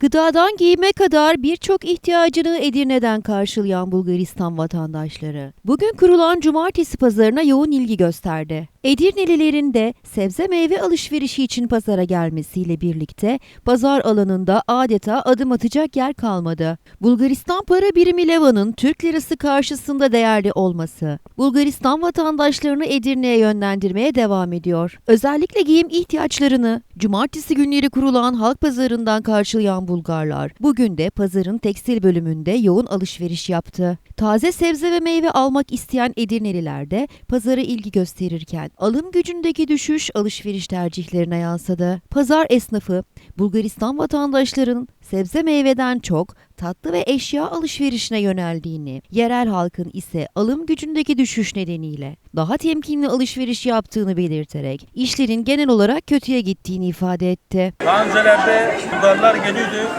Gıdadan giyime kadar birçok ihtiyacını Edirne'den karşılayan Bulgaristan vatandaşları bugün kurulan cumartesi pazarına yoğun ilgi gösterdi. Edirnelilerin de sebze meyve alışverişi için pazara gelmesiyle birlikte pazar alanında adeta adım atacak yer kalmadı. Bulgaristan para birimi Leva'nın Türk lirası karşısında değerli olması, Bulgaristan vatandaşlarını Edirne'ye yönlendirmeye devam ediyor. Özellikle giyim ihtiyaçlarını cumartesi günleri kurulan halk pazarından karşılayan Bulgarlar bugün de pazarın tekstil bölümünde yoğun alışveriş yaptı. Taze sebze ve meyve almak isteyen Edirneliler de pazara ilgi gösterirken alım gücündeki düşüş alışveriş tercihlerine yansıdı. Pazar esnafı Bulgaristan vatandaşlarının sebze meyveden çok tatlı ve eşya alışverişine yöneldiğini, yerel halkın ise alım gücündeki düşüş nedeniyle daha temkinli alışveriş yaptığını belirterek işlerin genel olarak kötüye gittiğini ifade etti. Daha öncelerde Bulgarlar geliyordu,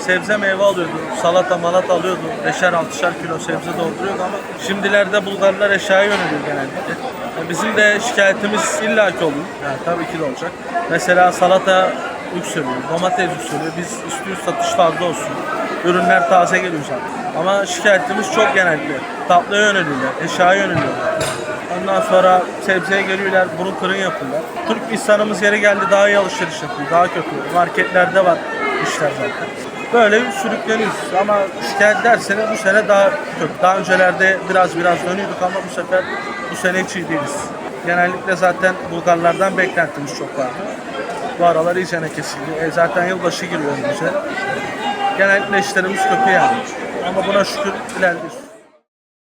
sebze meyve alıyordu, salata malata alıyordu, beşer altışar kilo sebze dolduruyordu ama şimdilerde Bulgarlar eşyaya yöneliyor genellikle. Bizim de şikayetimiz illaki oluyor, yani tabii ki de olacak. Mesela salata yükseliyor, domates yükseliyor, biz istiyoruz satış fazla olsun. Ürünler taze geliyor zaten. Ama şikayetimiz çok genellikle. Tatlıya yöneliyorlar, eşyaya yöneliyorlar. Ondan sonra sebzeye geliyorlar, burun kırın yapıyorlar. Türk insanımız yeri geldi daha iyi alışveriş yapıyor, daha kötü. Marketlerde var işler zaten. Böyle bir sürükleniyoruz ama şikayet derseniz bu sene daha kötü. Daha öncelerde biraz biraz dönüyorduk ama bu sefer bu sene hiç iyi değiliz. Genellikle zaten Bulgarlardan beklentimiz çok vardı. Bu aralar iyicene kesildi. E zaten yılbaşı giriyor önümüze. Genellikle işlerimiz kötü yani. Ama buna şükür ilerliyoruz.